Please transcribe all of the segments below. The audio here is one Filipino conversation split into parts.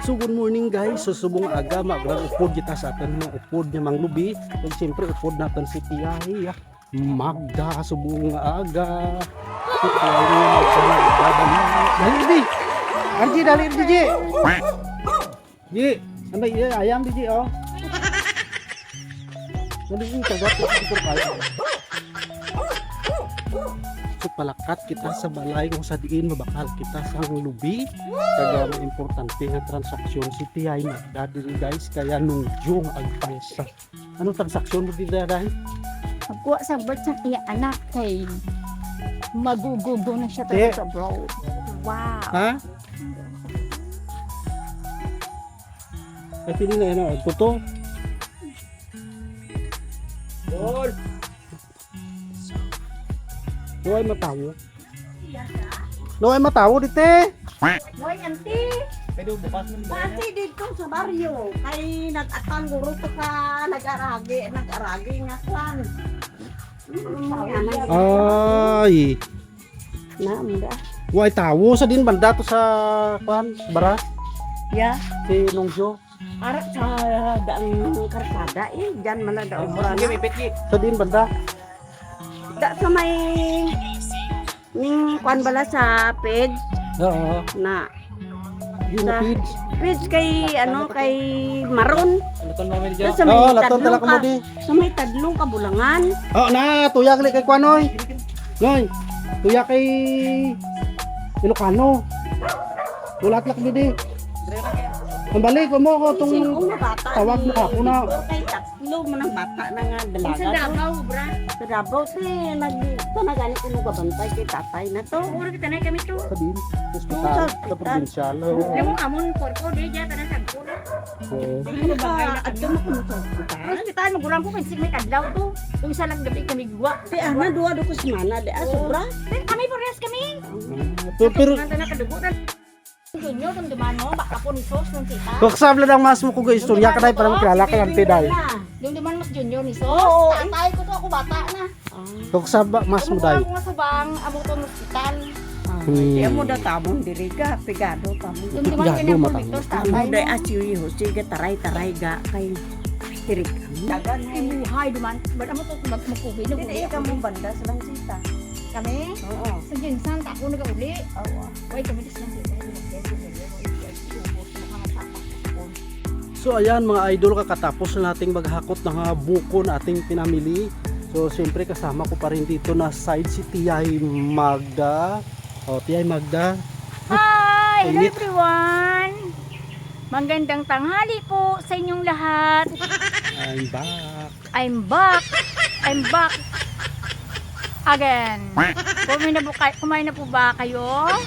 So good morning guys, so subong aga magrang upod kita sa atin mga upod niya mang lubi. Ug siyempre upod natin si ah. Magda subong aga. Dali. Di. Arji dali di Ji. Ji, ano iya ayam di Ji oh. Dali kagak ko. So palakat kita sa balay kung sa diin mabakal kita sa lubi. Kaya ang importante nga transaksyon si TI Magda diri guys kaya nung yung agpasa ano transaksyon mo dito dahil Pagkuha sa birth sa iya anak kay magugugo na siya talaga sa abroad. Wow. ha? Ay pili na yun oh Luay matawo Luay matawo dite Hoy, auntie! Pero bukas mo ba? Pati dito sa baryo. Kay nag-atang guro to ka nag-aragi, nag-aragi nga kwan. ay Naamda. Luay tawo sa din banda to sa kwan bara Ya, si Nongjo arak sa daang karsada eh. Diyan mala daang Sige, may petki. sa din banda Da sa may ning kwan bala sa page oo na yun na Sa- feeds page kay ano kay Maron Ano to namin Da dyan? sa may Oo, laton tadlong tala ka mo sa may tadlong kabulangan. Oh, na, tuyak li kay Kwanoy. Noy, tuyak kay Ilocano. Ulat-lak di di. Ang balik mo ko tong Sino nga bata? tawag mo ako na. Kay tatlo mo ng bata na nga dalaga. Sa Davao, bra. Sa Davao, te, nag, tanagan ko nung kabantay kay tatay na to. Uro kita na kami to. sabihin, hospital sa probinsya. Yung mo amon por ko di ja tanan sagpo. Oo. Ano ba? At mo ko sa hospital. Hospital magulang ko kasi may kadlaw to. Yung isa lang gabi kami guwa. Te, ana, duwa do ko semana. De, ah, sobra. Kami parehas kami. Pero, pero Junyo kung dumano, baka po ni Sos nung kita. Kuksab lang mas mo ga istorya ka dai para makilala ka lang tiday. Yung duman mas Junior ni Sos. Oo. Tatay ko to ako bata na. Kuksab ba mas mo. Kumukulang ko nga subang, amo to ng hospital. Hmm. Kaya mo da tamon diri ka, pigado tamon. Yung duman kanya protektor Amo tatay da mo. asiwi ho, sige taray-taray ga kay diri ka. Dagan Ay, buhay duman. Ba't amo to magkubi na Dili ka mo banda sa lansita. Kami? Oo. Sa Jinsan, ako nag-uli. Oo. Wait, kami dis lang dito. So ayan mga idol kakatapos na nating maghakot ng mga buko na ating pinamili. So siyempre kasama ko pa rin dito na side si Tiyay Magda. O Tiyay Magda. Hi! Hello everyone! Magandang tanghali po sa inyong lahat. I'm back. I'm back. I'm back. Again. Kumain na po, kayo, kumain na po ba kayo? Ah,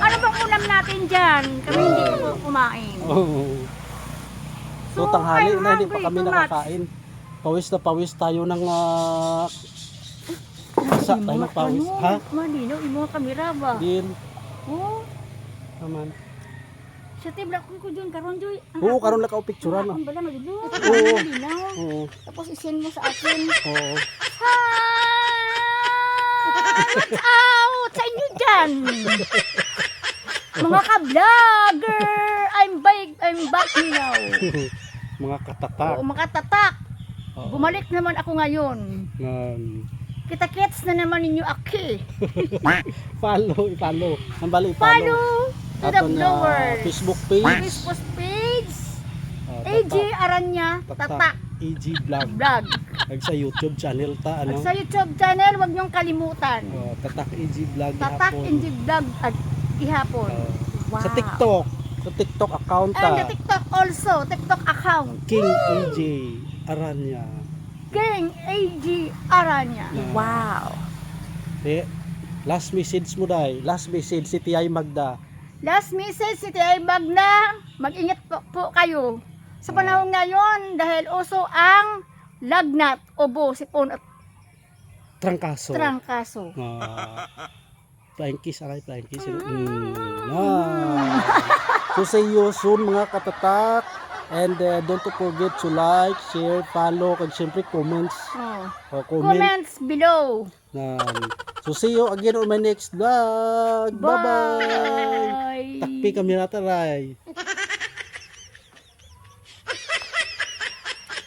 Ano bang ulam natin dyan? Kami hindi po kumain. oh. So tanghali I'm na hindi pa hungry kami too much. nakakain. Pawis na pawis tayo ng uh, isa tayo ng pawis. Ano? Ha? Malinaw, imo ang kamera ba? Din. Oh, Naman. sa tibla ko ko dyan, karon Joy. Oo, karon lang ka picturean. Ang bala, malinaw. Oo. Oo. Tapos isend mo sa akin. Oo. Out sa inyo dyan! Mga ka-vlogger! I'm back, I'm back now. mga katatak. Oo, makatatak. Oo. Bumalik naman ako ngayon. Um, Kita-kits na naman ninyo aki. follow, i-follow. Ang bali, i-follow. Follow to the Ato na viewers. Facebook page. Facebook page. Oh, AG Tatak. Aranya Tatak EG Vlog. Vlog. Ag sa YouTube channel ta ano. sa YouTube channel, huwag niyong kalimutan. Oh, Tatak EG Vlog Tatak hapon. NG Vlog at ihapon. Oh, Wow. Sa TikTok, sa TikTok account And the ta. TikTok also, TikTok account. King EJ Aranya. King AG Aranya. Na- Wow. Eh, last message mo dai. Last message si Tiyay Magda. Last message si Tia Magna, mag-ingat po, po kayo. Sa panahon ngayon, dahil uso ang lagnat, ubo, sipon at Trangkaso. trangkaso. Ah, flying kiss, aray, flying kiss. Mm. Ah. So see you soon mga katatak. And uh, don't to forget to like, share, follow, kag syempre comments. Oh. O, comment. Comments below. Um, so see you again on my next vlog. Bye-bye. Bye. Takpi kami nataray.